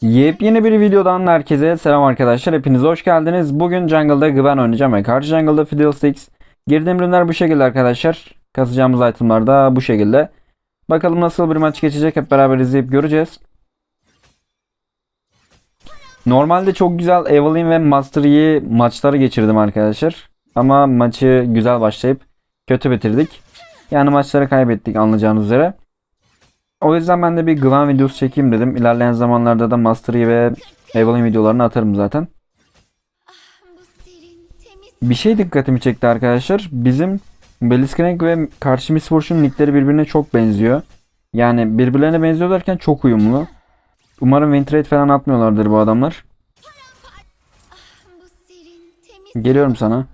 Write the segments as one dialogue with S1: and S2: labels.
S1: Yepyeni bir videodan herkese selam arkadaşlar. Hepiniz hoş geldiniz. Bugün jungle'da Gwen oynayacağım ve karşı jungle'da Fiddlesticks. Girdiğim ürünler bu şekilde arkadaşlar. Kasacağımız itemlar da bu şekilde. Bakalım nasıl bir maç geçecek hep beraber izleyip göreceğiz. Normalde çok güzel Evelyn ve Master Yi maçları geçirdim arkadaşlar. Ama maçı güzel başlayıp kötü bitirdik. Yani maçları kaybettik anlayacağınız üzere. O yüzden ben de bir Gwen videosu çekeyim dedim. İlerleyen zamanlarda da Master Yi ve Evelyn videolarını atarım zaten. Bir şey dikkatimi çekti arkadaşlar. Bizim Blitzcrank ve karşı Miss Fortune nickleri birbirine çok benziyor. Yani birbirlerine benziyor derken çok uyumlu. Umarım win trade falan atmıyorlardır bu adamlar. Geliyorum sana.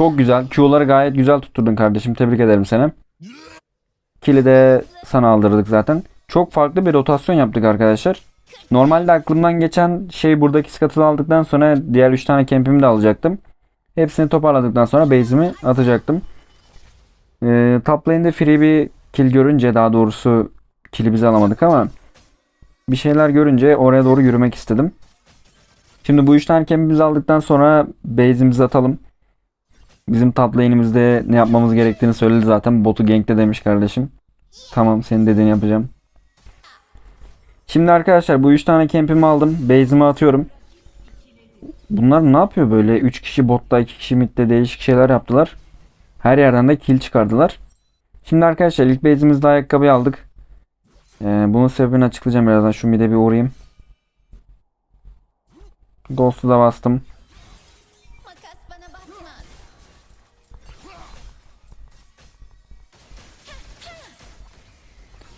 S1: Çok güzel. Q'ları gayet güzel tutturdun kardeşim. Tebrik ederim seni. Kill'i de sana aldırdık zaten. Çok farklı bir rotasyon yaptık arkadaşlar. Normalde aklımdan geçen şey buradaki skatını aldıktan sonra diğer 3 tane kempimi de alacaktım. Hepsini toparladıktan sonra base'imi atacaktım. Ee, top lane'de free bir kill görünce daha doğrusu kill'i biz alamadık ama bir şeyler görünce oraya doğru yürümek istedim. Şimdi bu 3 tane kempimizi aldıktan sonra base'imizi atalım. Bizim top lane'imizde ne yapmamız gerektiğini söyledi zaten. Botu gankle demiş kardeşim. Tamam senin dediğini yapacağım. Şimdi arkadaşlar bu 3 tane kempimi aldım. Base'imi atıyorum. Bunlar ne yapıyor böyle? 3 kişi botta 2 kişi midde değişik şeyler yaptılar. Her yerden de kill çıkardılar. Şimdi arkadaşlar ilk base'imizde ayakkabıyı aldık. Ee, bunun sebebini açıklayacağım birazdan. Şu mid'e bir uğrayayım. Ghost'u da bastım.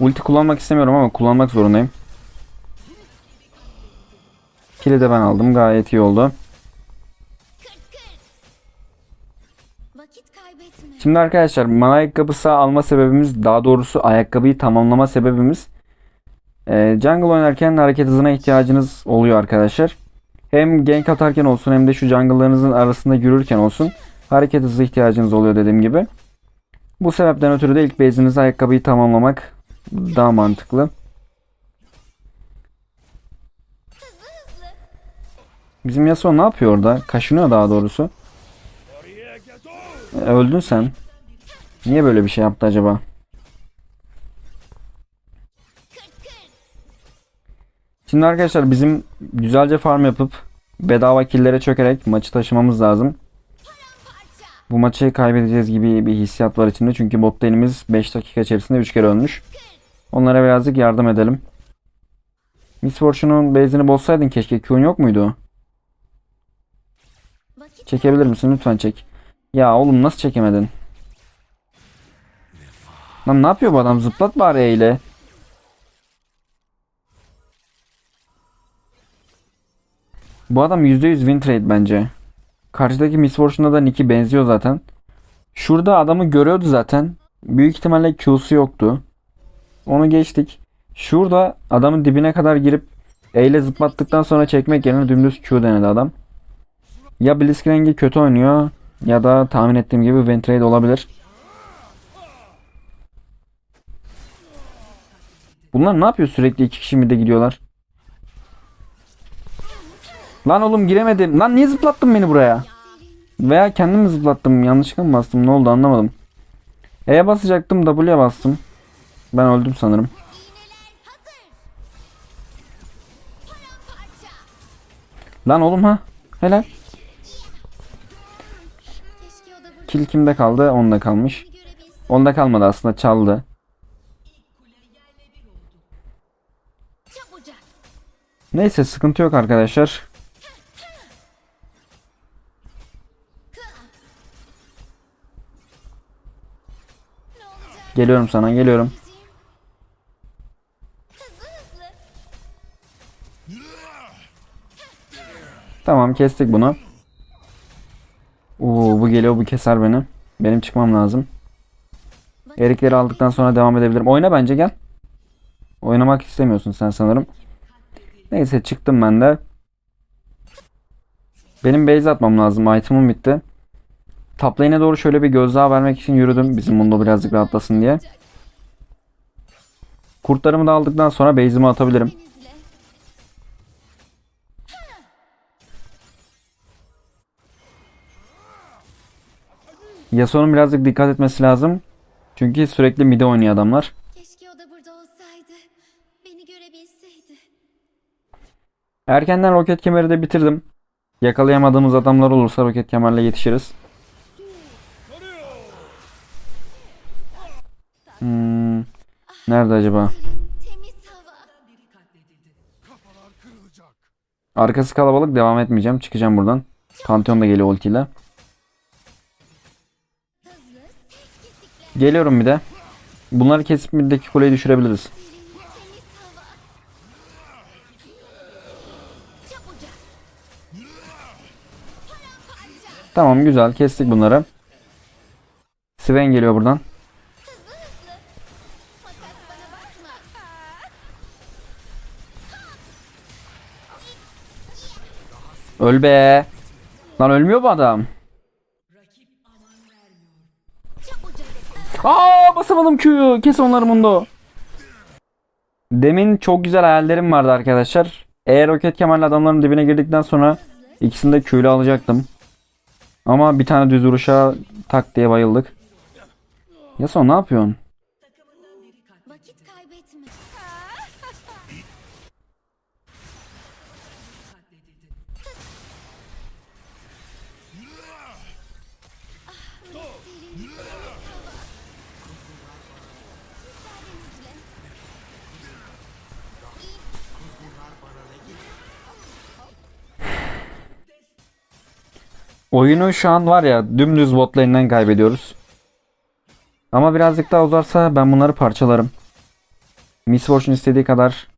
S1: Ulti kullanmak istemiyorum ama kullanmak zorundayım. Kill'i de ben aldım. Gayet iyi oldu. Şimdi arkadaşlar mana ayakkabısı alma sebebimiz daha doğrusu ayakkabıyı tamamlama sebebimiz e, jungle oynarken hareket hızına ihtiyacınız oluyor arkadaşlar. Hem gank atarken olsun hem de şu jungle'larınızın arasında yürürken olsun hareket hızı ihtiyacınız oluyor dediğim gibi. Bu sebepten ötürü de ilk base'inizde ayakkabıyı tamamlamak daha mantıklı. Bizim Yasuo ne yapıyor orada? Kaşınıyor daha doğrusu. E, öldün sen. Niye böyle bir şey yaptı acaba? Şimdi arkadaşlar bizim güzelce farm yapıp bedava killere çökerek maçı taşımamız lazım. Bu maçı kaybedeceğiz gibi bir hissiyat var içimde. Çünkü bot lane'imiz 5 dakika içerisinde 3 kere ölmüş. Onlara birazcık yardım edelim. Miss Fortune'un base'ini bozsaydın keşke. Q'un yok muydu? Çekebilir misin? Lütfen çek. Ya oğlum nasıl çekemedin? Lan ne yapıyor bu adam? Zıplat bari E. Bu adam %100 win trade bence. Karşıdaki Miss Fortune'da da Nick'i benziyor zaten. Şurada adamı görüyordu zaten. Büyük ihtimalle Q'su yoktu. Onu geçtik. Şurada adamın dibine kadar girip E ile zıplattıktan sonra çekmek yerine dümdüz Q denedi adam. Ya Blitzcrank'i kötü oynuyor ya da tahmin ettiğim gibi win trade olabilir. Bunlar ne yapıyor sürekli iki kişi mi de gidiyorlar? Lan oğlum giremedim. Lan niye zıplattın beni buraya? Veya kendim zıplattım? Yanlışlıkla mı bastım? Ne oldu anlamadım. E'ye basacaktım W'ye bastım. Ben öldüm sanırım. Lan oğlum ha. Helal. Kill kimde kaldı? Onda kalmış. Onda kalmadı aslında çaldı. Neyse sıkıntı yok arkadaşlar. Geliyorum sana geliyorum. Tamam kestik bunu. Oo bu geliyor bu keser beni. Benim çıkmam lazım. Erikleri aldıktan sonra devam edebilirim. Oyna bence gel. Oynamak istemiyorsun sen sanırım. Neyse çıktım ben de. Benim base atmam lazım. Item'ım bitti. Top lane'e doğru şöyle bir gözdağı vermek için yürüdüm. Bizim Mundo birazcık rahatlasın diye. Kurtlarımı da aldıktan sonra base'imi atabilirim. Yasuo'nun birazcık dikkat etmesi lazım. Çünkü sürekli mide oynuyor adamlar.
S2: Keşke o da burada olsaydı. Beni görebilseydi.
S1: Erkenden roket kemeri de bitirdim. Yakalayamadığımız adamlar olursa roket kemerle yetişiriz. Hmm, nerede acaba? Arkası kalabalık devam etmeyeceğim. Çıkacağım buradan. Pantheon da geliyor ultiyle. Geliyorum bir de. Bunları kesip middeki kuleyi düşürebiliriz. Tamam güzel kestik bunları. Sven geliyor buradan. Öl be. Lan ölmüyor bu adam. Basamadım Q'yu. Kes onları Mundo. Demin çok güzel hayallerim vardı arkadaşlar. Eğer roket kemerle adamların dibine girdikten sonra ikisini de Q'yle alacaktım. Ama bir tane düz vuruşa tak diye bayıldık. Yasuo ne yapıyorsun? Oyunu şu an var ya dümdüz bot lane'den kaybediyoruz. Ama birazcık daha uzarsa ben bunları parçalarım. Miss Fortune istediği kadar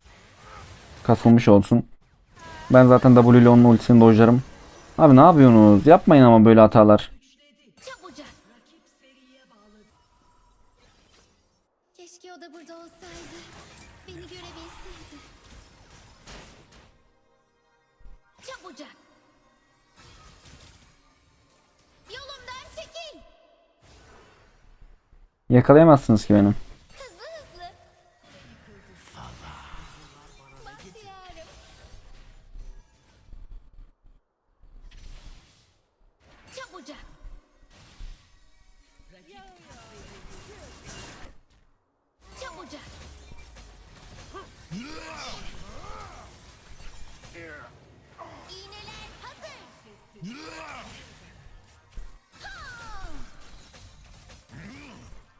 S1: kasılmış olsun. Ben zaten W ile onun ultisini dojlarım. Abi ne yapıyorsunuz? Yapmayın ama böyle hatalar.
S2: Çabucak.
S1: Yakalayamazsınız ki.
S2: Çabucak. Çabucak.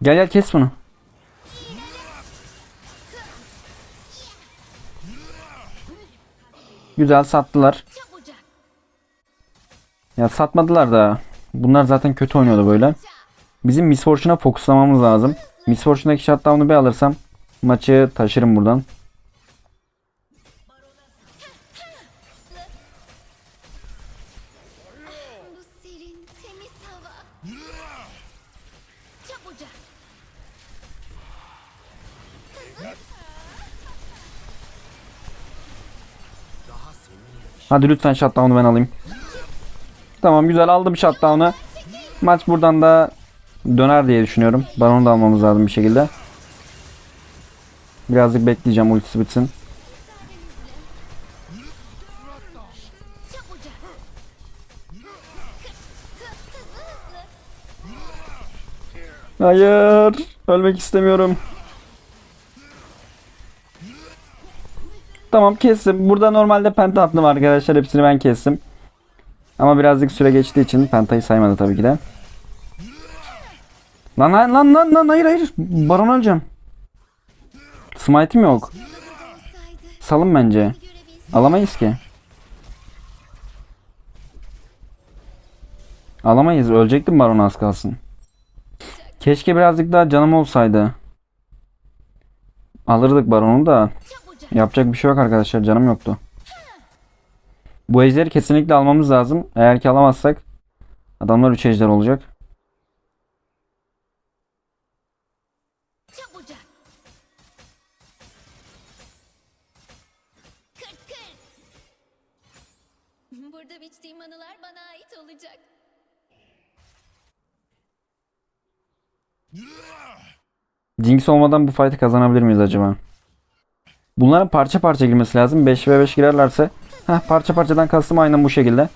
S1: Gel gel kes bunu. Güzel sattılar. Ya satmadılar da. Bunlar zaten kötü oynuyordu böyle. Bizim Miss Fortune'a fokuslamamız lazım. Miss Fortune'daki shutdown'u bir alırsam maçı taşırım buradan.
S2: Çabucak.
S1: Hadi lütfen shutdown'u ben alayım. Tamam güzel aldım shutdown'u. Maç buradan da döner diye düşünüyorum. Baron'u da almamız lazım bir şekilde. Birazcık bekleyeceğim ultisi bitsin. Hayır. Ölmek istemiyorum. Tamam kestim. Burada normalde penta attım arkadaşlar. Hepsini ben kestim. Ama birazcık süre geçtiği için pentayı saymadı tabii ki de. Lan lan lan lan lan hayır hayır. Baron öleceğim. Smite'im yok. Salın bence. Alamayız ki. Alamayız. Ölecektim Baron az kalsın. Keşke birazcık daha canım olsaydı. Alırdık Baron'u da. Yapacak bir şey yok arkadaşlar. Canım yoktu. Bu ejderi kesinlikle almamız lazım. Eğer ki alamazsak adamlar 3 ejder olacak.
S2: Burada biçtiğim anılar bana ait olacak.
S1: Jinx olmadan bu fight'ı kazanabilir miyiz acaba? Bunların parça parça girmesi lazım. 5 ve 5 girerlerse Heh, parça parçadan kastım aynen bu şekilde.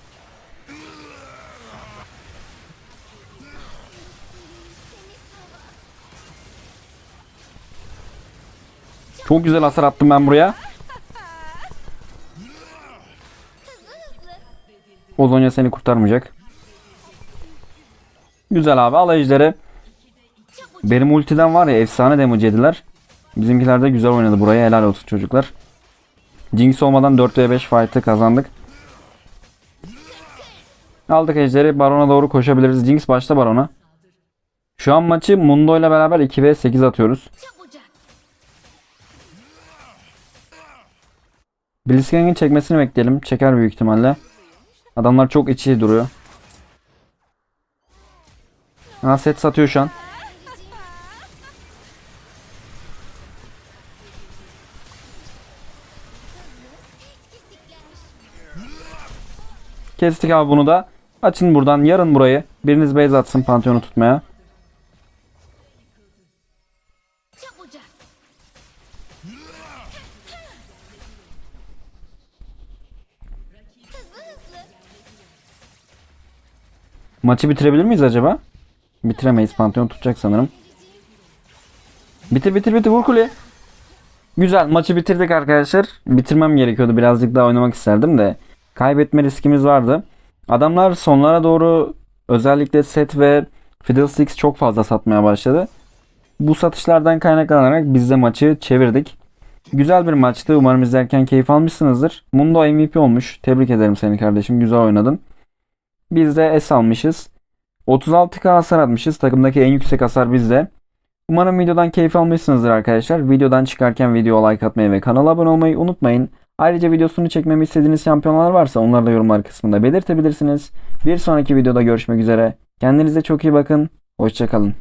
S1: Çok güzel hasar attım ben buraya. Ozonya seni kurtarmayacak. Güzel abi al ejderi. Benim ultiden var ya efsane damage yediler. Bizimkiler de güzel oynadı buraya helal olsun çocuklar. Jinx olmadan 4 ve 5 fight'ı kazandık. Aldık ejderi Baron'a doğru koşabiliriz. Jinx başta Baron'a. Şu an maçı Mundo ile beraber 2 ve 8 atıyoruz. Blitzcrank'in çekmesini bekleyelim. Çeker büyük ihtimalle. Adamlar çok içi duruyor. Ha set satıyor şu an. Kestik abi bunu da. Açın buradan yarın burayı. Biriniz base atsın Pantheon'u tutmaya. Maçı bitirebilir miyiz acaba? Bitiremeyiz. Pantheon tutacak sanırım. Bitir bitir bitir vur kuleye. Güzel maçı bitirdik arkadaşlar. Bitirmem gerekiyordu. Birazcık daha oynamak isterdim de. Kaybetme riskimiz vardı. Adamlar sonlara doğru özellikle set ve Fiddlesticks çok fazla satmaya başladı. Bu satışlardan kaynaklanarak biz de maçı çevirdik. Güzel bir maçtı. Umarım izlerken keyif almışsınızdır. Mundo MVP olmuş. Tebrik ederim seni kardeşim. Güzel oynadın. Biz de S almışız. 36k hasar atmışız. Takımdaki en yüksek hasar bizde. Umarım videodan keyif almışsınızdır arkadaşlar. Videodan çıkarken videoya like atmayı ve kanala abone olmayı unutmayın. Ayrıca videosunu çekmemi istediğiniz şampiyonlar varsa onları da yorumlar kısmında belirtebilirsiniz. Bir sonraki videoda görüşmek üzere. Kendinize çok iyi bakın. Hoşçakalın.